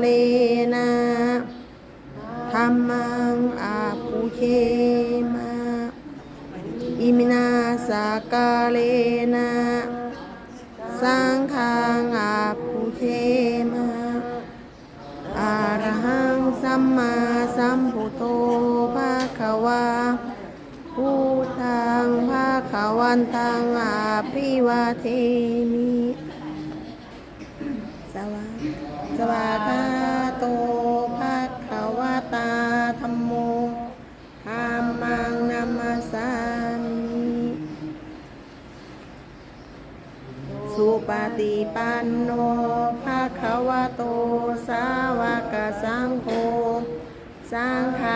เลนะธรรมังอาภูเคมาอิมินาสากาเลนะสังฆังอาภูเคมาอาระหังสัมมาสัมพุทโธภาควาพุทธังภาควันตังอาภิวาเทมิสวาสวาค สุปฏิปันโนภะคะวะโต สาวกสังโฆ สังฆา